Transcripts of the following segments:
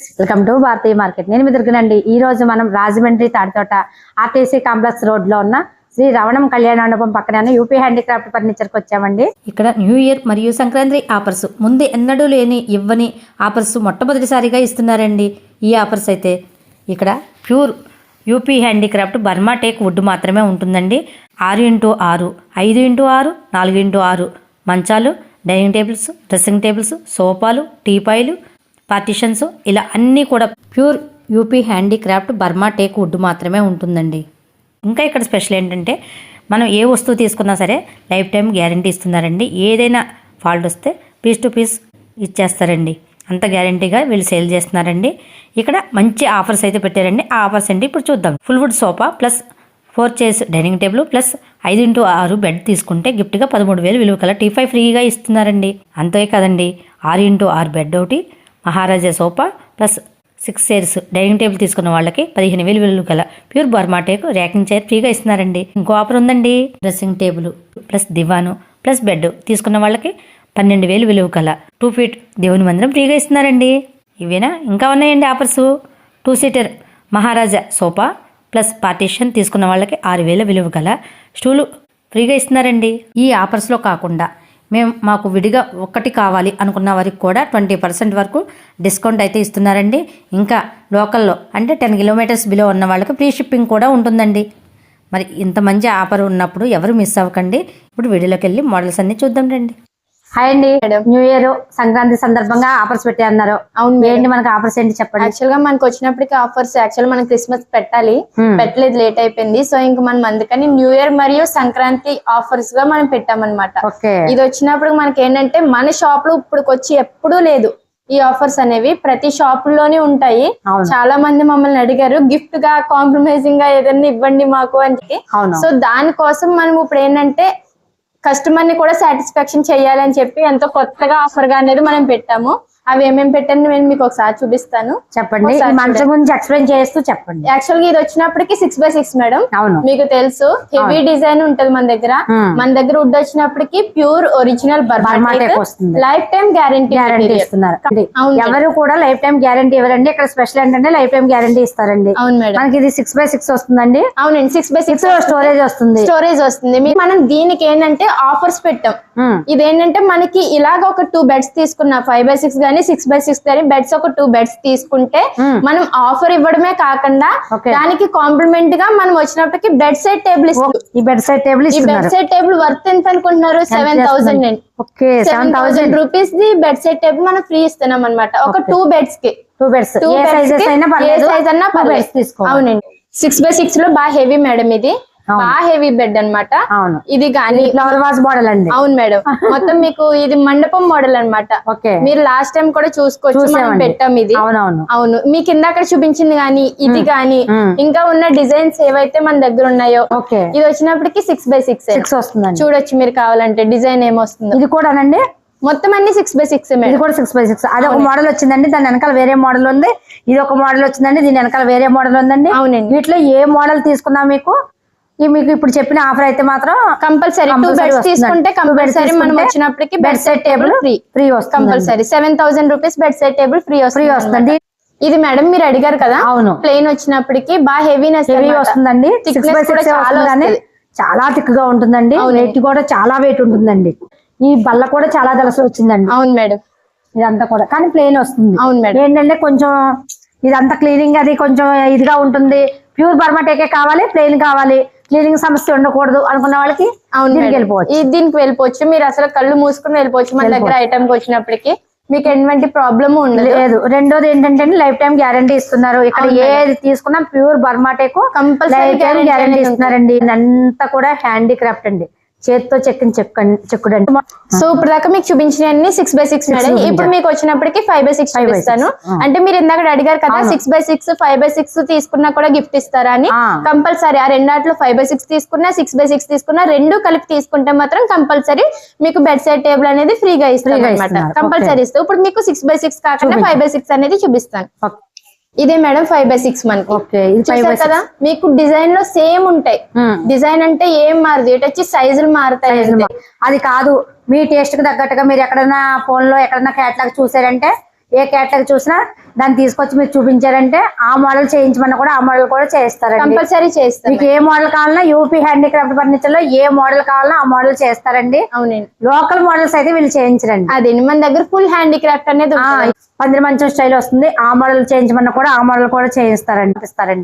Welcome to Bharatiya market నేను మీ ఈ రోజు మనం రాజమండ్రి తాడితోట ఆర్టీసీ కాంప్లెక్స్ రోడ్లో ఉన్న శ్రీ రవణం కళ్యాణ మండపం పక్కన యూపీ హ్యాండీక్రాఫ్ట్ ఫర్నిచర్కి వచ్చామండి. ఇక్కడ న్యూ ఇయర్ మరియు సంక్రాంతి ఆఫర్స్. ముందు ఎన్నడూ లేని ఇవ్వని ఆఫర్స్ మొట్టమొదటిసారిగా ఇస్తున్నారండి ఈ ఆఫర్స్ అయితే. ఇక్కడ pure UP handicraft Burma teak wood మాత్రమే ఉంటుందండి. ఆరు ఇంటూ ఆరు ఐదు ఇంటూ ఆరు నాలుగు ఇంటూ ఆరు. మంచాలు డైనింగ్ టేబుల్స్ డ్రెస్సింగ్ టేబుల్స్ సోఫాలు టీపాయిలు పార్టిషన్స్ ఇలా అన్నీ కూడా pure UP handicraft Burma teak wood మాత్రమే ఉంటుందండి. ఇంకా ఇక్కడ స్పెషల్ ఏంటంటే మనం ఏ వస్తువు తీసుకున్నా సరే లైఫ్ టైం గ్యారంటీ ఇస్తున్నారండి. ఏదైనా ఫాల్ట్ వస్తే పీస్ టు పీస్ ఇచ్చేస్తారండి. అంత గ్యారంటీగా వీళ్ళు సేల్ చేస్తున్నారండి. ఇక్కడ మంచి ఆఫర్స్ అయితే పెట్టారండి. ఆ ఆఫర్స్ అండి ఇప్పుడు చూద్దాం. Full wood sofa plus four chairs dining table plus ఐదు ఇంటూ ఆరు బెడ్ తీసుకుంటే గిఫ్ట్గా పదమూడు వేలు విలువ కల టీ ఫైవ్ ఫ్రీగా ఇస్తున్నారండి. అంతే కదండి. ఆరు ఇంటూ ఆరు బెడ్ ఒకటి Maharaja sofa plus six chairs dining table తీసుకున్న వాళ్ళకి పదిహేను వేలు విలువ గల ప్యూర్ బర్మాటేక్ ర్యాకింగ్ చైర్ ఫ్రీగా ఇస్తున్నారండి. ఇంకో ఆఫర్ ఉందండి. Dressing table plus divan plus bed తీసుకున్న వాళ్ళకి పన్నెండు వేలు విలువ కల టూ ఫీట్ దేవుని మందిరం ఫ్రీగా ఇస్తున్నారండి. ఇవేనా? ఇంకా ఉన్నాయండి offers. Two seater Maharaja sofa plus partition తీసుకున్న వాళ్ళకి ఆరు వేల విలువ గల స్టూలు ఫ్రీగా ఇస్తున్నారండి. ఈ ఆఫర్స్లో కాకుండా మేము మాకు విడిగా ఒక్కటి కావాలి అనుకున్న వారికి కూడా ట్వంటీ పర్సెంట్ వరకు డిస్కౌంట్ అయితే ఇస్తున్నారండి. ఇంకా లోకల్లో అంటే టెన్ కిలోమీటర్స్ బిలో ఉన్న వాళ్ళకి ఫ్రీ షిప్పింగ్ కూడా ఉంటుందండి. మరి ఇంత మంచి ఆఫర్ ఉన్నప్పుడు ఎవరు మిస్ అవ్వకండి. ఇప్పుడు వీడియోలోకి వెళ్ళి మోడల్స్ అన్నీ చూద్దాం రండి. హాయ్ అండి. న్యూ ఇయర్ సంక్రాంతి సందర్భంగా ఆఫర్స్ పెట్టారన్నారు అవును. ఏంటి మనకి ఆఫర్స్ ఏంటి చెప్పండి? యాక్చువల్గా మనకు వచ్చినప్పటికి ఆఫర్స్ యాక్చువల్ మనం క్రిస్మస్ పెట్టాలి. పెట్టలేదు లేట్ అయిపోయింది. సో ఇంక మనం అందుకని న్యూ ఇయర్ మరియు సంక్రాంతి ఆఫర్స్గా మనం పెట్టామన్నమాట. ఇది వచ్చినప్పుడు మనకి ఏంటంటే మన షాప్లో ఇప్పుడు వచ్చి ఎప్పుడూ లేదు ఈ ఆఫర్స్ అనేవి. ప్రతి షాప్లోనే ఉంటాయి. చాలా మంది మమ్మల్ని అడిగారు గిఫ్ట్గా కాంప్రమైజింగ్గా ఏదైనా ఇవ్వండి మాకు అని చెప్పి. సో దానికోసం మనం ఇప్పుడు ఏంటంటే కస్టమర్ని కూడా సాటిస్ఫాక్షన్ చేయాలని చెప్పి ఎంతో కొత్తగా ఆఫర్గా అనేది మనం పెట్టాము. అవి ఏమేమి పెట్టాను నేను మీకు ఒకసారి చూపిస్తాను. చెప్పండి. మంచం గురించి ఎక్స్ప్లెయిన్ చేస్తూ చెప్పండి. యాక్చువల్గా ఇది వచ్చినప్పటికి సిక్స్ బై సిక్స్ మేడం అవును. మీకు తెలుసు. హెవీ డిజైన్ ఉంటది మన దగ్గర. Hmm. మన దగ్గర వుడ్ వచ్చినప్పటికి pure original. Lifetime guarantee guarantee ఇస్తున్నారు. ఎవరు కూడా లైఫ్ టైం గ్యారంటీ ఇవ్వరండి. ఇక్కడ స్పెషల్ ఏంటంటే లైఫ్ టైం గ్యారంటీ ఇస్తారండి. అవును మేడం మనకి ఇది సిక్స్ బై సిక్స్ వస్తుందండి. అవునండి సిక్స్ బై సిక్స్ స్టోరేజ్ వస్తుంది. స్టోరేజ్ వస్తుంది. మనం దీనికి ఏంటంటే ఆఫర్స్ పెట్టాం. ఉమ్, ఇదేంటంటే మనకి ఇలాగ ఒక టూ బెడ్స్ తీసుకున్నా ఫైవ్ బై సిక్స్ గానీ సిక్స్ బై సిక్స్ బెడ్స్ ఒక టూ బెడ్స్ తీసుకుంటే Hmm. మనం ఆఫర్ ఇవ్వడమే కాకుండా. దానికి కాంప్లిమెంట్గా మనం వచ్చినప్పటికి బెడ్ సైడ్ టేబుల్ ఈ బెడ్ సైడ్ టేబుల్ ఈ బెడ్ సైడ్ టేబుల్ వర్త్ ఎంత అనుకుంటున్నారు? సెవెన్ థౌసండ్ అండి. Okay seven thousand rupees the bed set table మనం ఫ్రీ ఇస్తున్నాం అనమాట ఒక టూ బెడ్స్కి. టూ బెడ్స్ టూ ఏ సైజెస్ అయినా పర్లేదు. సైజ్ అవునండి. సిక్స్ బై సిక్స్లో బాగా హెవీ మేడం ఇది. బాగా హెవీ బెడ్ అన్నమాట. అవును. ఇది గానీ ఫ్లవర్ వాజ్ మోడల్ అండి. అవును మేడం. మొత్తం మీకు ఇది మండపం మోడల్ అన్నమాట. ఓకే. మీరు లాస్ట్ టైం కూడా చూసుకోవచ్చు. మనం. పెట్టాం ఇది. అవును. మీకు ఇందాక చూపించింది గానీ ఇది గానీ. ఇంకా ఉన్న డిజైన్స్ ఏవైతే మన దగ్గర ఉన్నాయో ఓకే. ఇది వచ్చినప్పటికి సిక్స్ బై సిక్స్ వస్తుందండి. చూడొచ్చు మీరు కావాలంటే డిజైన్ ఏమొస్తుందో. ఇది కూడానండి మొత్తం అన్ని సిక్స్ బై సిక్స్ ఇది కూడా సిక్స్ బై సిక్స్ అది ఒక మోడల్ వచ్చిందండి. దాని వెనకాల వేరే మోడల్ ఉంది. ఇది ఒక మోడల్ వచ్చిందండి. దీని వెనకాల వేరే మోడల్ ఉందండి. అవునండి. వీటిలో ఏ మోడల్ తీసుకున్నా మీకు ఈ మీకు ఇప్పుడు చెప్పిన ఆఫర్ అయితే మాత్రం కంపల్సరీ టూ బెడ్స్. తీసుకుంటే కంపల్సరీ మనం వచ్చినప్పటికి bed set table free. Free వస్తుంది compulsory seven thousand rupees bed set table free free వస్తుంది ఇది మేడం మీరు అడిగారు కదా అవును. ప్లెయిన్ వచ్చినప్పటికి బాగా హెవీనెస్ హెవీ వస్తుందండి. కూడా చాలా థిక్గా ఉంటుందండి. వెయిట్ కూడా చాలా వెయిట్ ఉంటుందండి. ఈ బల్ల కూడా చాలా దలస వచ్చిందండి. అవును మేడం. ఇదంతా కూడా. కానీ ప్లెయిన్ వస్తుంది. అవును మేడం. ఏంటంటే కొంచెం ఇదంతా క్లీనింగ్ అది కొంచెం ఇదిగా ఉంటుంది. ప్యూర్ బర్మాటేకే కావాలి ప్లెయిన్ కావాలి. క్లీనింగ్ సమస్య ఉండకూడదు అనుకున్న వాళ్ళకి దీనికి. వెళ్ళిపోవచ్చు ఈ దీనికి వెళ్ళిపోవచ్చు. మీరు అసలు కళ్ళు మూసుకుని వెళ్ళిపోవచ్చు మన దగ్గర ఐటమ్కి వచ్చినప్పటికి. మీకు ఎటువంటి ప్రాబ్లమ్ ఉండదు. లేదు. రెండోది ఏంటంటే లైఫ్ టైం గ్యారంటీ ఇస్తున్నారు. ఇక్కడ ఏది తీసుకున్నా ప్యూర్ బర్మాటేకు కంపల్సరీ గ్యారంటీ ఇస్తున్నారండి. ఇదంతా కూడా హ్యాండీక్రాఫ్ట్ అండి. చేతితో చెక్కిన చెక్క చెక్కుడు అండి సో ఇప్పుడు దాకా మీకు చూపించిన సిక్స్ బై సిక్స్ మేడం. ఇప్పుడు మీకు వచ్చినప్పటికి ఫైవ్ బై సిక్స్. ఆ. అంటే మీరు ఇందాక అడిగారు కదా. Six by six five by six తీసుకున్నా కూడా గిఫ్ట్ ఇస్తారా అని. కంపల్సరీ ఆ రెండాట్లో ఫైవ్ బై సిక్స్ తీసుకున్నా సిక్స్ బై సిక్స్ తీసుకున్నా రెండు కలిపి తీసుకుంటే మాత్రం కంపల్సరీ మీకు బెడ్ సైడ్ టేబుల్ అనేది ఫ్రీగా ఇస్తాం Free గా అనమాట. కంపల్సరీ ఇస్తాం ఇప్పుడు మీకు సిక్స్ బై సిక్స్ కాకుండా. ఫైవ్ బై సిక్స్ అనేది చూపిస్తాను. ఇదే మేడం ఫైవ్ బై సిక్స్ మనకి. కదా? మీకు డిజైన్లో సేమ్ ఉంటాయి. డిజైన్ అంటే ఏం మారదు. ఇటు వచ్చి సైజులు మారుతాయి. అది కాదు మీ టేస్ట్కి తగ్గట్టుగా మీరు ఎక్కడైనా ఫోన్లో ఎక్కడైనా క్యాట్లాగ్ చూసారంటే ఏ కేటగిరీ చూసినా దాన్ని తీసుకొచ్చి మీరు చూపించారంటే ఆ మోడల్ చేయించమన్నా కూడా ఆ మోడల్ కూడా చేస్తారండి కంపల్సరీ చేస్తాం మీకు ఏ మోడల్ కావాలన్నా యూపీ హ్యాండీక్రాఫ్ట్ ఫర్నిచర్లో ఏ మోడల్ కావాలన్నా ఆ మోడల్ చేస్తారండి. అవునండి. లోకల్ మోడల్స్ అయితే వీళ్ళు చేయించరండి. అదే మన దగ్గర ఫుల్ హ్యాండిక్రాఫ్ట్ అనేది. పందిరి మంచం స్టైల్ వస్తుంది. ఆ మోడల్ చేయించమన్నా కూడా ఆ మోడల్ కూడా చేయిస్తారండి.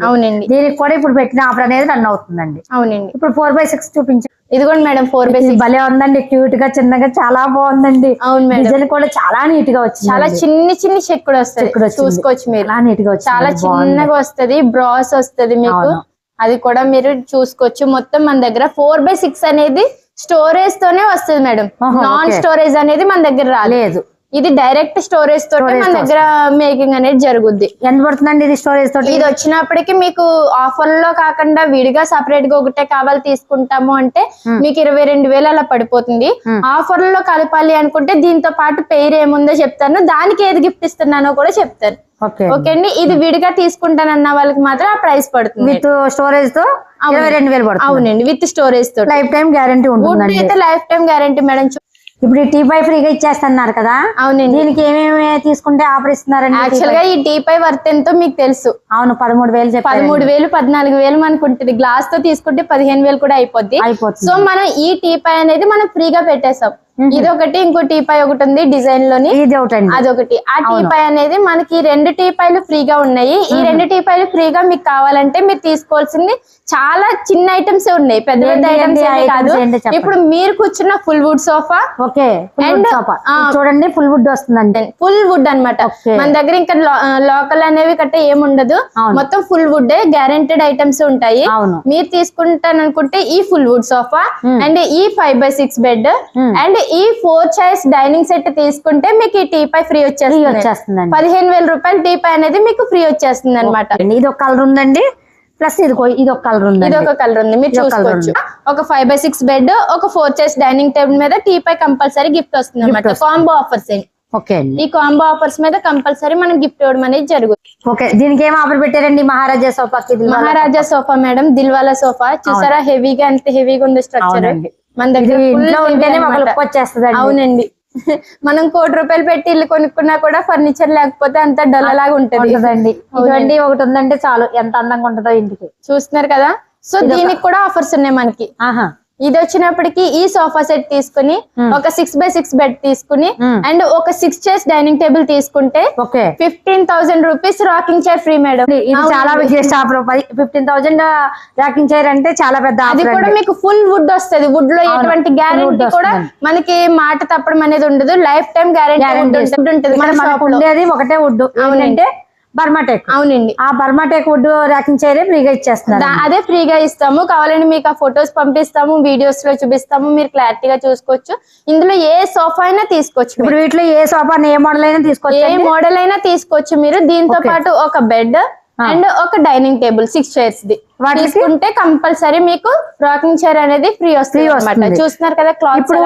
అవునండి. దీనికి కూడా ఇప్పుడు పెట్టిన ఆఫర్ అనేది రన్ అవుతుందండి. అవునండి. ఇప్పుడు ఫోర్ బై సిక్స్ చూపించండి ఇదిగోండి మేడం ఫోర్ బై భలే ఉందండి క్యూట్గా చిన్నగా చాలా బాగుందంది అవును మేడం. కూడా చాలా నీట్గా వచ్చింది చాలా చిన్ని చిన్ని చెక్కుడు వస్తుంది. చెక్కుడు వచ్చింది. చూసుకోవచ్చు మీరు. చాలా నీట్గా చాలా చిన్నగా వస్తది బ్రాస్ వస్తది మీకు. అది కూడా మీరు చూసుకోవచ్చు. మొత్తం మన దగ్గర ఫోర్ బై సిక్స్ అనేది స్టోరేజ్ తోనే వస్తుంది మేడం. నాన్. స్టోరేజ్ అనేది మన దగ్గర రాలేదు లేదు. ఇది డైరెక్ట్ స్టోరేజ్ తోటే మన తో దగ్గర మేకింగ్ అనేది జరుగుద్ది. ఎంత పడుతుందండి ఇది స్టోరేజ్ తోటి? ఇది వచ్చినప్పటికి మీకు ఆఫర్లో కాకుండా విడిగా సపరేట్గా ఒకటే కావాలి తీసుకుంటాము అంటే మీకు ఇరవై రెండు వేలు అలా పడిపోతుంది. ఆఫర్లో కలపాలి అనుకుంటే దీంతో పాటు పెయిర్ ఏముందో చెప్తాను. దానికి ఏది గిఫ్ట్ ఇస్తున్నానో కూడా చెప్తాను. ఓకే. అండి? ఇది విడిగా తీసుకుంటానన్న వాళ్ళకి మాత్రం ఆ ప్రైస్ పడుతుంది. విత్ స్టోరేజ్తో ఇరవై రెండు వేలు పడుతుంది. అవునండి. విత్ స్టోరేజ్ తోటి. లైఫ్ టైం గ్యారంటీ అయితే లైఫ్ టైం గ్యారంటీ మేడం ఇప్పుడు ఈ టీ పై ఫ్రీగా ఇచ్చేస్తున్నారు కదా? అవునండి. దీనికి ఏమేమి తీసుకుంటే ఆఫర్ ఇస్తున్నారండి యాక్చువల్గా ఈ టీ పై వర్త్ ఎంతో మీకు తెలుసు. అవును పదమూడు వేలు పదమూడు వేలు పద్నాలుగు వేలు మనకు ఉంటుంది. గ్లాస్తో తీసుకుంటే పదిహేను వేలు కూడా అయిపోద్ది. అయిపోతుంది. సో మనం ఈ టీ పై అనేది మనం ఫ్రీగా పెట్టేసాం ఇది ఒకటి ఇంకో టీ పై ఒకటి ఉంది డిజైన్లోని ఇది ఒకటండి. అదొకటి. ఆ టీ పై అనేది మనకి రెండు టీ పైలు ఫ్రీగా ఉన్నాయి. ఈ రెండు టీ పైలు ఫ్రీగా మీకు కావాలంటే మీరు తీసుకోవాల్సింది చాలా చిన్న ఐటమ్స్ ఉన్నాయి. పెద్ద పెద్ద ఐటమ్స్ కాదు. ఇప్పుడు మీరు కూర్చున్న ఫుల్ వుడ్ సోఫా ఓకే ఆ, చూడండి ఫుల్ వుడ్ వస్తుందండి. ఫుల్ వుడ్ అన్నమాట. Okay. మన దగ్గర ఇంకా లోకల్ అనేవి కట్ట ఏముండదు. మొత్తం ఫుల్ వుడ్ గ్యారెంటెడ్ ఐటమ్స్ ఉంటాయి. మీరు తీసుకుంటాననుకుంటే ఈ ఫుల్ వుడ్ సోఫా అండ్ ఈ five by six bed. And ఈ ఫోర్ చైర్స్ డైనింగ్ సెట్ తీసుకుంటే మీకు ఈ టీ పై ఫ్రీ వచ్చేస్తుంది. పదిహేను వేల రూపాయల టీ పై అనేది మీకు ఫ్రీ వచ్చేస్తుంది అనమాట ఇది ఒక కలర్ ఉందండి. ప్లస్ ఇది ఇది ఒక కలర్ ఇది ఉందండి ఒక కలర్ ఉంది. మీరు ఇది చూసుకోవచ్చు. ఒక ఫైవ్ బై సిక్స్ బెడ్ ఒక ఫోర్ చైర్స్ డైనింగ్ టేబుల్ మీద టీ పై కంపల్సరీ గిఫ్ట్ వస్తుంది. అనమాట. కాంబో ఆఫర్స్ ఓకే ఈ కాంబో ఆఫర్స్ మీద కంపల్సరీ మనం గిఫ్ట్ ఇవ్వడం అనేది జరుగుతుంది. ఓకే దీనికి ఏం ఆఫర్ పెట్టారండి? మహారాజా ఇది Maharaja sofa madam Dilwala sofa. చూసారా? హెవీగా ఎంత హెవీగా ఉంది స్ట్రక్చర్. మన దగ్గర ఇంట్లో ఉంటేనే ఒక అన్నమాట. లుక్ వచ్చేస్తుందండి అవునండి. మనం కోటి రూపాయలు పెట్టి ఇల్లు కొనుక్కున్నా కూడా ఫర్నిచర్ లేకపోతే అంత డొల్లలాగా ఉంటది. ఉంటుందండి. ఇటువంటి ఒకటి ఉందంటే చాలు. ఎంత అందంగా ఉంటుందో ఇంటికి. చూస్తున్నారు కదా? సో దీనికి కూడా ఆఫర్స్ ఉన్నాయి మనకి. ఆహా. ఇది వచ్చినప్పటికి ఈ సోఫా సెట్ తీసుకుని ఒక సిక్స్ బై సిక్స్ బెడ్ తీసుకుని Hmm. అండ్ ఒక సిక్స్ చైర్స్ డైనింగ్ టేబుల్ తీసుకుంటే fifteen thousand rupees rocking chair free madam ఇది చాలా offer fifteen thousand rocking chair అంటే చాలా పెద్ద అది కూడా మీకు ఫుల్ వుడ్ వస్తది. వుడ్లో ఎటువంటి గ్యారెంటీ కూడా. మనకి మాట తప్పడం అనేది ఉండదు. లైఫ్ టైం గ్యారెంటీ ఉంటుంది. ఉండేది ఒకటే వుడ్ ఏంటంటే బర్మాటెక్. అవునండి. ఆ బర్మాటెక్ వుడ్ ర్యాకింగ్ చైర్ ఫ్రీగా ఇచ్చేస్తున్నారు. అదే ఫ్రీగా ఇస్తాము. కావాలంటే మీకు ఆ ఫొటోస్ పంపిస్తాము వీడియోస్లో చూపిస్తాము మీరు క్లారిటీగా చూసుకోవచ్చు. ఇందులో ఏ సోఫా అయినా తీసుకోవచ్చు. ఇప్పుడు వీటిలో ఏ సోఫా ఏ మోడల్ అయినా ఏ తీసుకోవచ్చు మోడల్ అయినా తీసుకోవచ్చు మీరు. దీంతో. పాటు ఒక బెడ్ అండ్ ఒక డైనింగ్ టేబుల్ సిక్స్ చైర్స్ ది? తీసుకుంటే కంపల్సరీ మీకు రాకింగ్ చైర్ అనేది ఫ్రీ వస్తుంది అనమాట. చూస్తున్నారు కదా క్లాత్ ఇప్పుడు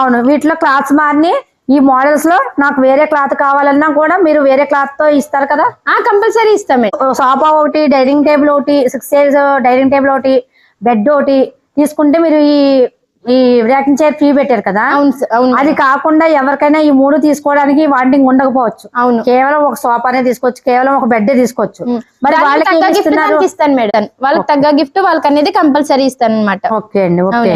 అవును వీటిలో క్లాత్స్ మారిని ఈ మోడల్స్లో నాకు వేరే క్లాత్ కావాలన్నా కూడా మీరు వేరే క్లాత్తో ఇస్తారు కదా? కంపల్సరీ ఇస్తామే సోఫా ఒకటి డైనింగ్ టేబుల్ ఒకటి సిక్స్ చైర్స్ డైనింగ్ టేబుల్ ఒకటి బెడ్ ఒకటి తీసుకుంటే మీరు ఈ ఈ ర్యాకింగ్ చైర్ ఫ్రీ పెట్టారు కదా? అవును అది కాకుండా ఎవరికైనా ఈ మూడు తీసుకోవడానికి వాంటింగ్ ఉండకపోవచ్చు. అవును. కేవలం ఒక సోఫానే తీసుకోవచ్చు కేవలం ఒక బెడ్ తీసుకోవచ్చు. మరి వాళ్ళకి ఇస్తాను మేడం. వాళ్ళకి తగ్గ గిఫ్ట్ వాళ్ళకి అనేది కంపల్సరీ ఇస్తాను అనమాట ఓకే అండి ఓకే.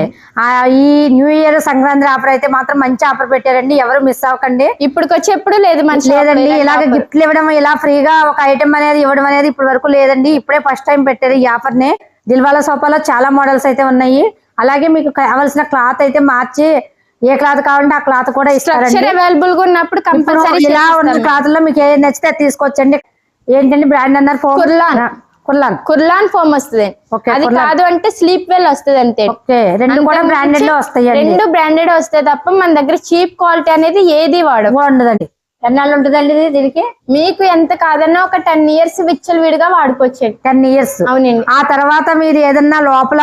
ఈ న్యూ ఇయర్ సంక్రాంతి ఆఫర్ అయితే మాత్రం మంచి ఆఫర్ పెట్టారండి. ఎవరు మిస్ అవ్వకండి. ఇప్పుడు వచ్చేప్పుడు లేదు లో లేదండి ఇలాగ. గిఫ్ట్లు ఇవ్వడం ఇలా ఫ్రీగా ఒక ఐటమ్ అనేది ఇవ్వడం అనేది ఇప్పటి వరకు లేదండి. ఇప్పుడే ఫస్ట్ టైం పెట్టారు ఈ ఆఫర్ని దిల్వాలా సోఫాలో చాలా మోడల్స్ అయితే ఉన్నాయి. అలాగే మీకు కావాల్సిన క్లాత్ అయితే మార్చి ఏ క్లాత్ కావాలంటే ఆ క్లాత్ కూడా ఇస్తారండి. అవైలబుల్గా ఉన్నప్పుడు కంపల్సరీ ఇలా ఉన్న క్లాత్లో మీకు ఏది నచ్చితే అది తీసుకోవచ్చండి ఏంటండి బ్రాండ్ అన్నారు? ఫోన్ కుర్లాన్. కుర్లాన్. కుర్లాన్ ఫోమ్ వస్తుంది. అది. కాదు అంటే స్లీప్ వెల్ వస్తుంది అంతే. రెండు కూడా బ్రాండెడ్లో మించి వస్తాయండి. రెండు బ్రాండెడ్ వస్తాయి తప్ప మన దగ్గర చీప్ క్వాలిటీ అనేది ఏది వాడము బాగుండదండి. ఎన్నాళ్ళు ఉంటుందండి దీనికి? మీకు ఎంత కాదన్నా ఒక టెన్ ఇయర్స్ విచ్చలు విడిగా వాడుకోవచ్చు. టెన్ ఇయర్స్ అవునండి. ఆ తర్వాత మీరు ఏదన్నా లోపల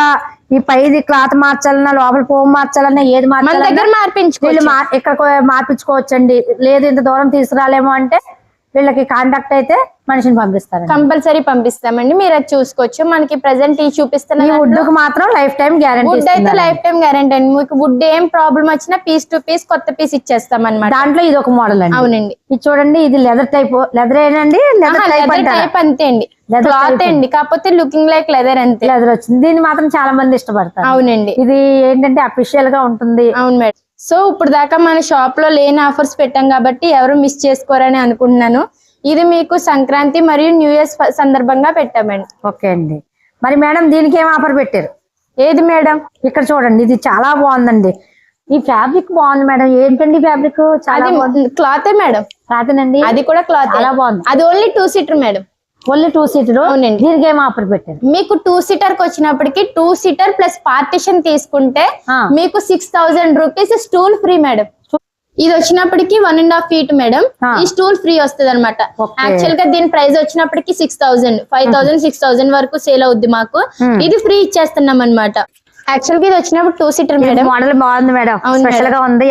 ఈ పైది క్లాత్ మార్చాలన్నా లోపల పోమ్ మార్చాలన్నా ఏది మార్చాలన్నా వీళ్ళు మార్పించుకోవచ్చు. మార్ ఇక్కడ మార్పించుకోవచ్చండి. లేదు ఇంత దూరం తీసుకురాలేమో అంటే వీళ్ళకి కాంటాక్ట్ అయితే మనిషిని పంపిస్తారు కంపల్సరీ పంపిస్తామండి. మీరు అది చూసుకోవచ్చు. మనకి ప్రెసెంట్ ఈ చూపిస్తున్న వుడ్కు మాత్రం లైఫ్ టైం గ్యారంటీ వుడ్ అయితే లైఫ్ టైం గ్యారంటీ అండి. మీకు వుడ్ ఏం ప్రాబ్లం వచ్చినా పీస్ టు పీస్ కొత్త పీస్ ఇచ్చేస్తాం అనమాట దాంట్లో ఇది ఒక మోడల్ అండి. అవునండి. ఇది చూడండి ఇది లెదర్ టైప్ లెదర్ ఏనండి లెదర్ టైప్ అంతే అండి. క్లాత్. అండి. కాకపోతే లుకింగ్ లైక్ లెదర్ అంతే. లెదర్ వచ్చింది. దీన్ని మాత్రం చాలా మంది ఇష్టపడతారు. అవునండి. ఇది ఏంటంటే అఫీషియల్గా ఉంటుంది. అవును మేడం. సో ఇప్పుడు దాకా మన షాప్లో లేని ఆఫర్స్ పెట్టాం కాబట్టి ఎవరు మిస్ చేసుకోరని అనుకుంటున్నాను. ఇది మీకు సంక్రాంతి మరియు న్యూ ఇయర్ సందర్భంగా పెట్టామండి. ఓకే అండి. మరి మేడం దీనికి ఏం ఆఫర్ పెట్టారు? ఏది మేడం? ఇక్కడ చూడండి ఇది చాలా బాగుందండి. ఈ ఫ్యాబ్రిక్ బాగుంది మేడం. ఏంటండి ఫ్యాబ్రిక్ చాలా క్లాతే మేడం? కాదనండి అది కూడా క్లాత్ చాలా బాగుంది. అది only two seater madam. Only two seater. దీనికి ఏం ఆఫర్ పెట్టారు మీకు టూ సీటర్కి వచ్చినప్పటికి టూ సీటర్ ప్లస్ పార్టిషన్ తీసుకుంటే. మీకు six thousand rupees stool free madam ఇది వచ్చినప్పటికి one and half feet madam. ఈ స్టూల్ ఫ్రీ వస్తుంది అనమాట. యాక్చువల్గా దీని ప్రైస్ వచ్చినప్పటికి six thousand five thousand six thousand వరకు సేల్ అవుద్ది మాకు Hmm. ఇది ఫ్రీ ఇచ్చేస్తున్నాం అనమాట యాక్చువల్గా ఇది వచ్చినప్పుడు టూ సీటర్ మేడం మోడల్ బాగుంది మేడం స్పెషల్. గా ఉంది.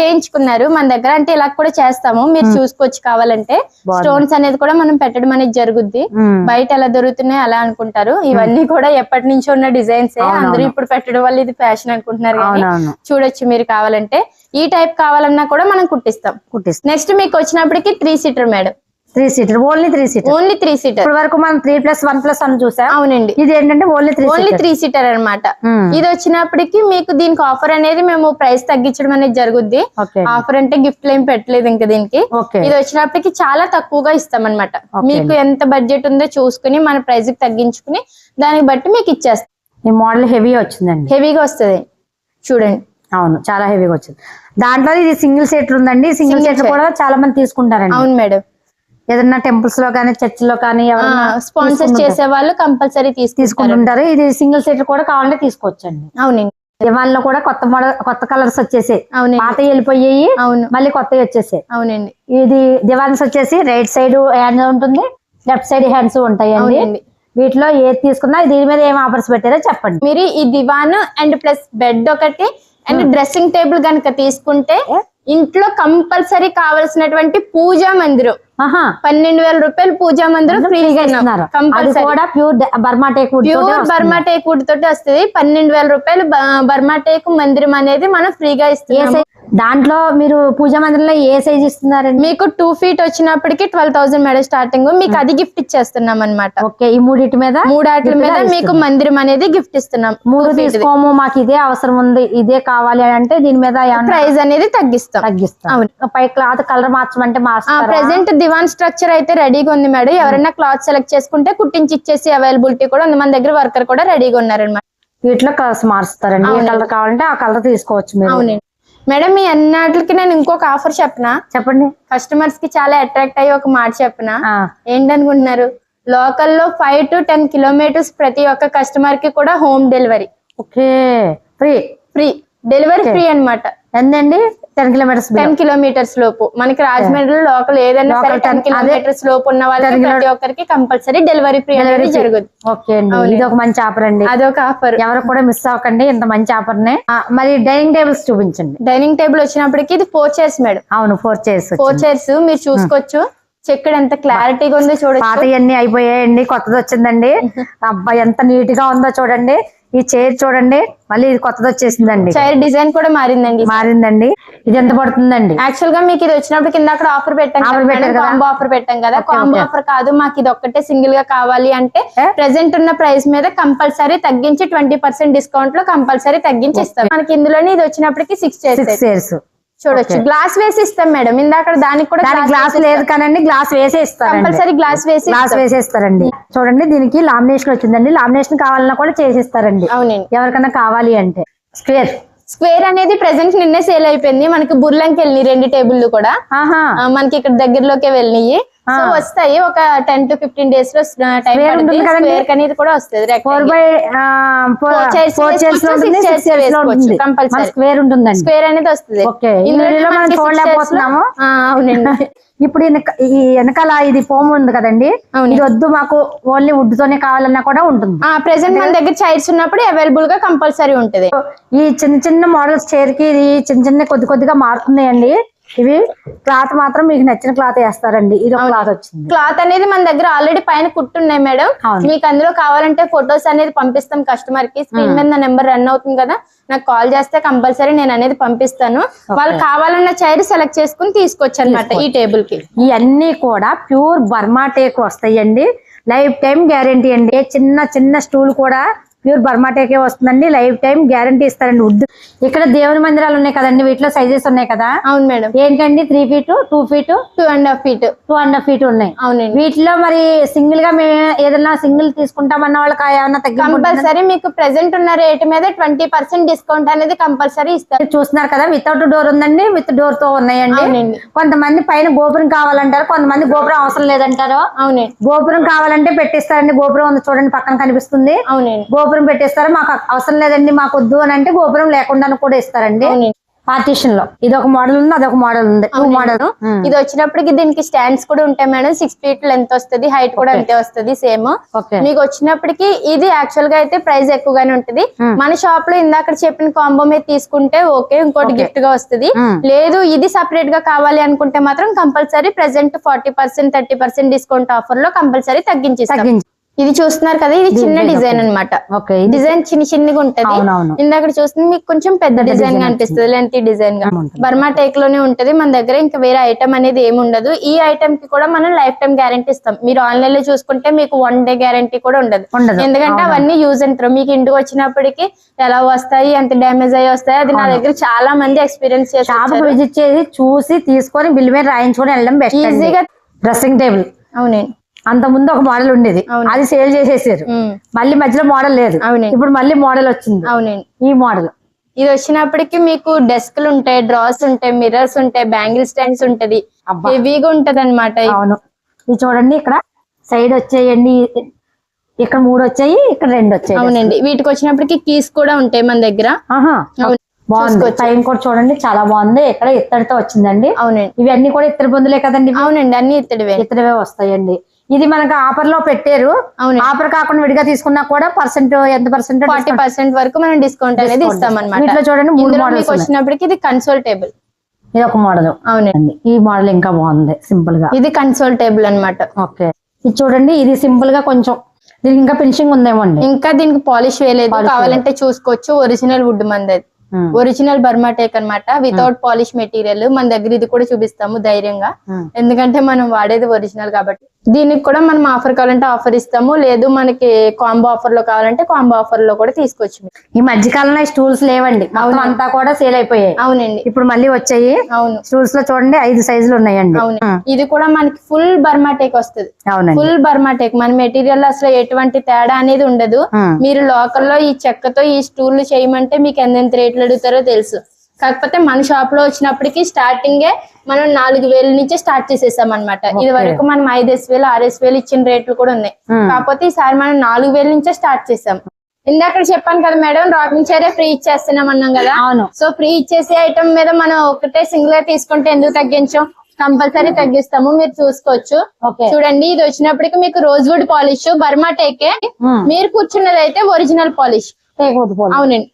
చేయించుకున్నారు. మన దగ్గర అంటే ఇలా కూడా చేస్తాము. మీరు చూసుకోవచ్చు కావాలంటే. స్టోన్స్ అనేది కూడా మనం పెట్టడం అనేది జరుగుద్ది. మ్మ్. బయట ఎలా దొరుకుతున్నాయి అలా అనుకుంటారు. ఇవన్నీ కూడా ఎప్పటి నుంచో ఉన్న డిజైన్స్. అందరూ ఇప్పుడు పెట్టడం వల్ల ఇది ఫ్యాషన్ అనుకుంటున్నారు కానీ చూడొచ్చు మీరు కావాలంటే. ఈ టైప్ కావాలన్నా కూడా మనం కుట్టిస్తాం. కుట్టిస్తాం. నెక్స్ట్ మీకు వచ్చినప్పటికి three seater madam three seater only three seater only three seater ఇప్పటి వరకు మనం త్రీ ప్లస్ వన్ ప్లస్ అని చూసాం. అవునండి. ఇది ఏంటంటే only three only three seater అన్నమాట. ఇది వచ్చినప్పటికి మీకు దీనికి ఆఫర్ అనేది మేము ప్రైస్ తగ్గించడం అనేది జరుగుద్ది. ఆఫర్ అంటే గిఫ్ట్లు ఏం పెట్టలేదు ఇంకా దీనికి. ఇది వచ్చినప్పటికి చాలా తక్కువగా ఇస్తాం అనమాట. మీకు ఎంత బడ్జెట్ ఉందో చూసుకుని మన ప్రైస్కి తగ్గించుకుని దానికి బట్టి మీకు ఇచ్చేస్తాం. ఈ మోడల్ హెవీ వచ్చిందండి. హెవీగా వస్తుంది. చూడండి. అవును చాలా హెవీగా వచ్చింది. దాంట్లో ఇది సింగిల్ సీటర్ ఉందండి. Single seater. కూడా చాలా మంది తీసుకుంటారండి. అవును మేడం. ఏదైనా టెంపుల్స్లో కానీ చర్చ్లో కానీ స్పాన్సర్. చేసే వాళ్ళు కంపల్సరీ తీసుకుంటుంటారు. ఇది సింగిల్ సీటర్ కూడా కావాలంటే తీసుకోవచ్చండి. అవునండి. దివాన్లో కూడా కొత్త మోడల్ కొత్త కలర్స్ వచ్చేసాయి. అవునండి. పాత వెళ్ళిపోయాయి అవును. మళ్ళీ కొత్తవి వచ్చేసాయి. అవునండి. ఇది దివాన్స్ వచ్చేసి రైట్ సైడ్ హ్యాండ్ ఉంటుంది లెఫ్ట్ సైడ్ హ్యాండ్స్ ఉంటాయండి. అవునండి. వీటిలో ఏది తీసుకున్నా దీని మీద ఏం ఆఫర్స్ పెట్టారో చెప్పండి. మీరు ఈ దివాన్ అండ్ ప్లస్ బెడ్ ఒకటి అండ్ డ్రెస్సింగ్ టేబుల్ కనుక తీసుకుంటే ఇంట్లో కంపల్సరీ కావలసినటువంటి పూజా మందిరం. పన్నెండు వేల రూపాయలు పూజా మందిరం ఫ్రీగా ఇస్తున్నారు? అది కూడా ప్యూర్ బర్మా టేక్ ప్యూర్ వస్తుంది. బర్మా టేక్ వుడ్ తోటి వస్తుంది. పన్నెండు వేల రూపాయలు బర్మా టేక్ మందిరం అనేది మనం ఫ్రీగా సైజ్ దాంట్లో మీరు పూజా మందిరంలో ఏ సైజ్ ఇస్తున్నారండి? మీకు టూ ఫీట్ వచ్చినప్పటికి ట్వెల్వ్ థౌసండ్ మేడం స్టార్టింగ్ మీకు అది గిఫ్ట్ ఇచ్చేస్తున్నాం అనమాట ఓకే ఈ మూడిటి మీద మూడాట్ల gift మీద మీకు. మందిరం అనేది గిఫ్ట్ ఇస్తున్నాం. మూడు తీసుకోము మాకు ఇదే అవసరం ఉంది ఇదే కావాలి అంటే దీని మీద ప్రైస్ అనేది తగ్గిస్తాం. తగ్గిస్తాం. అవును. పై క్లాత్ కలర్ మార్చమంటే ప్రెసెంట్ దివాన్ స్ట్రక్చర్ అయితే రెడీగా ఉంది మేడం. ఎవరైనా క్లాత్ సెలెక్ట్ చేసుకుంటే కుట్టించి ఇచ్చేసి అవైలబిలిటీ కూడా ఉంది. మన దగ్గర వర్కర్ కూడా రెడీగా ఉన్నారనమాట వీటిలో కలర్స్ మారుస్తారండి ఏ. కలర్ కావాలంటే ఆ కలర్ తీసుకోవచ్చు మీరు. అవునండి. మేడం మీ అన్నిటికి నేను ఇంకొక ఆఫర్ చెప్పనా? చెప్పండి. కస్టమర్స్కి చాలా అట్రాక్ట్ అయ్యి ఒక మాట చెప్పనా? ఆ, ఏంటనుకుంటున్నారు? లోకల్లో ఫైవ్ టు టెన్ కిలోమీటర్స్ ప్రతి ఒక్క కస్టమర్కి కూడా home delivery okay. Free free delivery free అన్నమాట. ఎంతండి? టెన్ కిలోమీటర్స్ టెన్ కిలోమీటర్స్ లోపు. మనకి రాజమండ్రిలో లోకల్ ఏదైనా సరే 10 టెన్ కిలోమీటర్స్ లోపు ఉన్న వాళ్ళకి 10 ప్రతి ఒక్కరికి కంపల్సరీ డెలివరీ ఫ్రీ అనేది జరుగుతుంది ఓకే అండి. ఇది ఒక మంచి ఆఫర్ అండి. అదొక ఆఫర్ ఎవరు కూడా మిస్ అవ్వకండి. ఇంత మంచి ఆఫర్ నే. మరి డైనింగ్ టేబుల్స్ చూపించండి. డైనింగ్ టేబుల్ వచ్చినప్పటికి ఇది ఫోర్ చైర్స్ మేడం అవును ఫోర్ చైర్స్ ఫోర్ చైర్స్ మీరు చూసుకోవచ్చు. చెక్కడు ఎంత క్లారిటీగా ఉందో చూడొచ్చు పాతయన్నీ అయిపోయాయండి కొత్తది వచ్చిందండి అబ్బాయి ఎంత నీట్గా ఉందో చూడండి. ఈ చైర్ చూడండి మళ్ళీ ఇది కొత్తది వచ్చేసిందండి చైర్ డిజైన్ కూడా మారిందండి. మారిందండి. ఇది ఎంత పడుతుందండి? యాక్చువల్గా మీకు ఇది వచ్చినప్పుడు కింద అక్కడ ఆఫర్ పెట్టాం? కాంబో ఆఫర్ పెట్టాం కదా. కాంబో. ఆఫర్ కాదు మాకు ఇది ఒక్కటే సింగిల్గా కావాలి అంటే? ప్రెసెంట్ ఉన్న ప్రైస్ మీద కంపల్సరీ తగ్గించి ట్వంటీ పర్సెంట్ డిస్కౌంట్లో కంపల్సరీ తగ్గించి ఇస్తాం. మనకి ఇందులోనే ఇది వచ్చినప్పటికి సిక్స్ చైర్స్ చూడొచ్చు. గ్లాస్ వేసి ఇస్తాం మేడం. ఇందాక దానికి కూడా గ్లాస్ లేదు కానండి గ్లాస్ వేసే ఇస్తారండి. కంపల్సరీ గ్లాస్ వేసి గ్లాస్. వేసేస్తారండి చూడండి దీనికి లామినేషన్ వచ్చిందండి. లామినేషన్ కావాలన్నా కూడా చేసిస్తారండి. అవునండి. ఎవరికైనా కావాలి అంటే. స్క్వేర్ స్క్వేర్ అనేది ప్రెసెంట్ నిన్నే సేల్ అయిపోయింది. మనకి బుర్లంకి వెళ్ళినాయి రెండు టేబుల్ కూడా. మనకి ఇక్కడ దగ్గరలోకే వెళ్ళినాయి. సో వస్తాయి. ఒక టెన్ టు ఫిఫ్టీన్ డేస్లో టైం? స్క్వేర్ అనేది కూడా వస్తుంది వేసుకోవచ్చు, ఉంటుంది. స్క్వేర్ ఉంటుందండి. స్క్వేర్ అనేది వస్తుంది. అవునండి. ఇప్పుడు ఈ వెనకాల ఇది ఫోమ్ ఉంది కదండి. ఇది వద్దు మాకు ఓన్లీ వుడ్ తోనే కావాలన్నా కూడా ఉంటుంది. ఆ ప్రెసెంట్ మన దగ్గర చైర్స్ ఉన్నప్పుడు అవైలబుల్గా కంపల్సరీ ఉంటది. ఈ చిన్న చిన్న మోడల్స్ చైర్కి ఇది చిన్న చిన్న కొద్ది కొద్దిగా మారుతున్నాయండి. ఇవి క్లాత్ మాత్రం మీకు నచ్చిన క్లాత్ వేస్తారండి. ఇది క్లాత్ వచ్చింది. క్లాత్ అనేది మన దగ్గర ఆల్రెడీ పైన కుట్టున్నాయి మేడం. మీకు అందులో కావాలంటే ఫొటోస్ అనేది పంపిస్తాం కస్టమర్కి. స్క్రీన్ మీద నా నెంబర్ రన్ అవుతుంది కదా. నాకు కాల్ చేస్తే కంపల్సరీ నేను అనేది పంపిస్తాను. వాళ్ళు కావాలన్న చైర్ సెలెక్ట్ చేసుకుని తీసుకోవచ్చు అనమాట ఈ టేబుల్కి. ఇవన్నీ కూడా ప్యూర్ బర్మా టేక్ వస్తాయండి. లైఫ్ టైం గ్యారంటీ అండి చిన్న చిన్న స్టూల్ కూడా ప్యూర్ బర్మా టేకే వస్తుందండి లైఫ్ టైం గ్యారంటీ ఇస్తారండి వుడ్. ఇక్కడ దేవుని మందిరాలు ఉన్నాయి కదండి వీటిలో సైజెస్ ఉన్నాయి కదా? అవును మేడం. ఏంటండి three feet two feet two and half feet two and half feet ఉన్నాయి. అవునండి. వీటిలో మరి సింగిల్గా మేము ఏదైనా సింగిల్ తీసుకుంటామన్న వాళ్ళకి ఏమన్నా కంపల్సరీ మీకు ప్రెసెంట్ ఉన్న రేట్ మీద ట్వంటీ పర్సెంట్ డిస్కౌంట్ అనేది కంపల్సరీ ఇస్తారు. చూస్తున్నారు కదా వితౌట్ డోర్ ఉందండి విత్ డోర్తో ఉన్నాయండి. కొంతమంది పైన గోపురం కావాలంటారు కొంతమంది గోపురం అవసరం లేదంటారు. అవునండి. గోపురం కావాలంటే పెట్టిస్తారండి గోపురం ఉంది చూడండి పక్కన కనిపిస్తుంది. అవునండి. గోపురం పెట్టిస్తారు? మాకు అవసరం లేదండి మాకు వద్దు అని అంటే గోపురం లేకుండా కూడా ఇస్తారండి. పార్టీషన్లో. ఇది ఒక మోడల్ ఉంది అదొక మోడల్ ఉంది. టూ మోడల్ ఇది వచ్చినప్పటికి దీనికి స్టాండ్స్ కూడా ఉంటాయి మేడం. సిక్స్ ఫీట్ లెంత్ వస్తుంది హైట్ కూడా అంతే వస్తుంది సేమ్ మీకు వచ్చినప్పటికి ఇది యాక్చువల్గా అయితే ప్రైస్ ఎక్కువగానే ఉంటది. మన షాప్లో ఇందాక చెప్పిన కాంబో మీద తీసుకుంటే ఓకే ఇంకోటి గిఫ్ట్గా వస్తుంది. Hmm. లేదు ఇది సపరేట్గా కావాలి అనుకుంటే మాత్రం compulsory present forty percent thirty percent discount ఆఫర్లో కంపల్సరీ తగ్గించేస్తాం తగ్గించి. ఇది చూస్తున్నారు కదా ఇది చిన్న డిజైన్ ఇది డిజైన్ చిన్న చిన్నగా ఉంటది. ఇందాక చూస్తుంది మీకు కొంచెం పెద్ద డిజైన్గా అనిపిస్తుంది. లెంత్ డిజైన్గా. బర్మా టేక్లోనే ఉంటది మన దగ్గర ఇంకా వేరే ఐటమ్ అనేది ఏమి ఉండదు. ఈ ఐటమ్కి కూడా మనం లైఫ్ టైం గ్యారంటీ ఇస్తాం. మీరు ఆన్లైన్లో చూసుకుంటే మీకు వన్ డే గ్యారంటీ కూడా ఉండదు. ఎందుకంటే అవన్నీ యూజ్ అంటారు మీకు ఇంటికి వచ్చినప్పటికి ఎలా వస్తాయి ఎంత డ్యామేజ్ అయ్యి వస్తాయి అది నా దగ్గర చాలా మంది ఎక్స్పీరియన్స్ చేస్తారు విజిట్ చేసి చూసి తీసుకొని బిల్ మీద రాయించుకొని వెళ్ళడం బెస్ట్ ఈజీగా డ్రెస్సింగ్ టేబుల్. అవునండి. అంత ముందు ఒక మోడల్ ఉండేది. అది సేల్ చేసేసారు. మళ్ళీ మధ్యలో మోడల్ లేదు. ఇప్పుడు మళ్ళీ మోడల్ వచ్చింది. అవునండి. ఈ మోడల్ ఇది వచ్చినప్పటికి మీకు డెస్క్లు ఉంటాయి డ్రాస్ ఉంటాయి మిర్రర్స్ ఉంటాయి బ్యాంగిల్ స్టాండ్స్ ఉంటది. హెవీగా ఉంటది అనమాట అవును. ఇది చూడండి ఇక్కడ. సైడ్ వచ్చాయండి. ఇక్కడ మూడు వచ్చాయి ఇక్కడ రెండు వచ్చాయి అవునండి. వీటికి వచ్చినప్పటికి కీస్ కూడా ఉంటాయి మన దగ్గర. బాగుంది. పైన కూడా చూడండి. చాలా బాగుంది. ఇక్కడ ఇత్తడితో వచ్చిందండి. అవునండి. ఇవన్నీ కూడా ఇత్తడి బొందులే కదండి? అవునండి. అన్ని ఇత్తడివే. ఇత్తడివే వస్తాయండి. ఇది మనకు ఆఫర్లో పెట్టారు ఆఫర్ కాకుండా విడిగా తీసుకున్నా కూడా పర్సెంట్ ఎంత పర్సెంట్ ఫార్టీ పర్సెంట్ వరకు మనం డిస్కౌంట్ అనేది ఇస్తాం అనమాట వీటిలో చూడండి మూడు మోడల్స్ వచ్చినప్పటికి ఇది కన్సోల్ టేబుల్ ఇది ఒక మోడల్ అవునండి. ఈ మోడల్ ఇంకా బాగుంది సింపుల్గా. ఇది కన్సోల్ టేబుల్ అన్నమాట. ఓకే. ఇది చూడండి ఇది సింపుల్గా కొంచెం దీనికి ఇంకా ఫినిషింగ్ ఉందేమో అండి ఇంకా దీనికి పాలిష్ వేయలేదు. కావాలంటే చూసుకోవచ్చు. ఒరిజినల్ వుడ్ మంది ఒరిజినల్ బర్మా టేక్ అనమాట వితౌట్ పాలిష్ మెటీరియల్ మన దగ్గర ఇది కూడా చూపిస్తాము ధైర్యంగా. ఉమ్. ఎందుకంటే మనం వాడేది ఒరిజినల్ కాబట్టి. దీనికి కూడా మనం ఆఫర్ కావాలంటే ఆఫర్ ఇస్తాము. లేదు మనకి కాంబో ఆఫర్లో కావాలంటే కాంబో ఆఫర్లో కూడా తీసుకోవచ్చు మీరు. ఈ మధ్య కాలంలో స్టూల్స్ లేవండి. అంతా కూడా సేల్ అయిపోయాయి. అవునండి. ఇప్పుడు మళ్ళీ వచ్చాయి. అవును. స్టూల్స్లో చూడండి ఐదు సైజులు ఉన్నాయండి. అవును. ఇది కూడా మనకి ఫుల్ బర్మా టేక్ వస్తుంది. Full Burma teak. మన మెటీరియల్ అసలు ఎటువంటి తేడా అనేది ఉండదు. మీరు లోకల్లో ఈ చెక్కతో ఈ స్టూల్ చేయమంటే మీకు ఎంతెంత రేట్లు అడుగుతారో తెలుసు. కాకపోతే మన షాప్లో వచ్చినప్పటికి స్టార్టింగే మనం నాలుగు వేల నుంచి స్టార్ట్ చేసేసాం అనమాట ఇది వరకు మనం ఐదేసి వేలు ఆరేసి వేలు ఇచ్చిన రేట్లు కూడా ఉన్నాయి. కాకపోతే ఈసారి మనం నాలుగు వేల నుంచే స్టార్ట్ చేసాం. ఇందాక చెప్పాను కదా మేడం రాకింగ్ చైరే ఫ్రీ ఇచ్చేస్తున్నాం అన్నాం కదా. సో ఫ్రీ ఇచ్చేసే ఐటమ్ మీద మనం ఒకటే సింగిల్గా తీసుకుంటే ఎందుకు తగ్గించాం? కంపల్సరీ తగ్గిస్తాము మీరు చూసుకోవచ్చు. చూడండి ఇది వచ్చినప్పటికి మీకు రోజ్ వుడ్ పాలిష్ బర్మా టేకే మీరు కూర్చున్నది అయితే ఒరిజినల్ పాలిష్. అవునండి.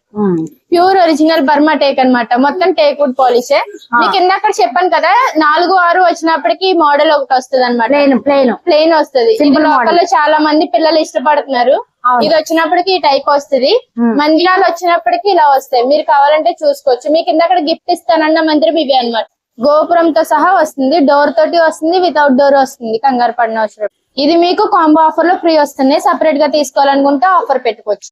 ప్యూర్ ఒరిజినల్ బర్మా టేక్ అన్నమాట. మొత్తం టేక్ వుడ్ పాలిషే మీకు ఇందాక చెప్పాను కదా నాలుగు ఆరు వచ్చినప్పటికి మోడల్ ఒకటి వస్తుంది అనమాట ప్లెయిన్ ప్లెయిన్ ప్లెయిన్ వస్తుంది. Simple లోకల్లో చాలా మంది పిల్లలు ఇష్టపడుతున్నారు. ఇది వచ్చినప్పటికి ఈ టైప్ వస్తుంది. Hmm. మందిరాలు వచ్చినప్పటికి ఇలా వస్తాయి. మీరు కావాలంటే చూసుకోవచ్చు. మీకు ఇందాక గిఫ్ట్ ఇస్తానన్న మందిరం ఇవే అన్నమాట. గోపురంతో సహా వస్తుంది. డోర్ తోటి వస్తుంది వితౌట్ డోర్ వస్తుంది. కంగారు పడిన అవసరం ఇది మీకు కాంబో ఆఫర్లో ఫ్రీ వస్తుంది సెపరేట్గా తీసుకోవాలనుకుంటే ఆఫర్ పెట్టుకోవచ్చు.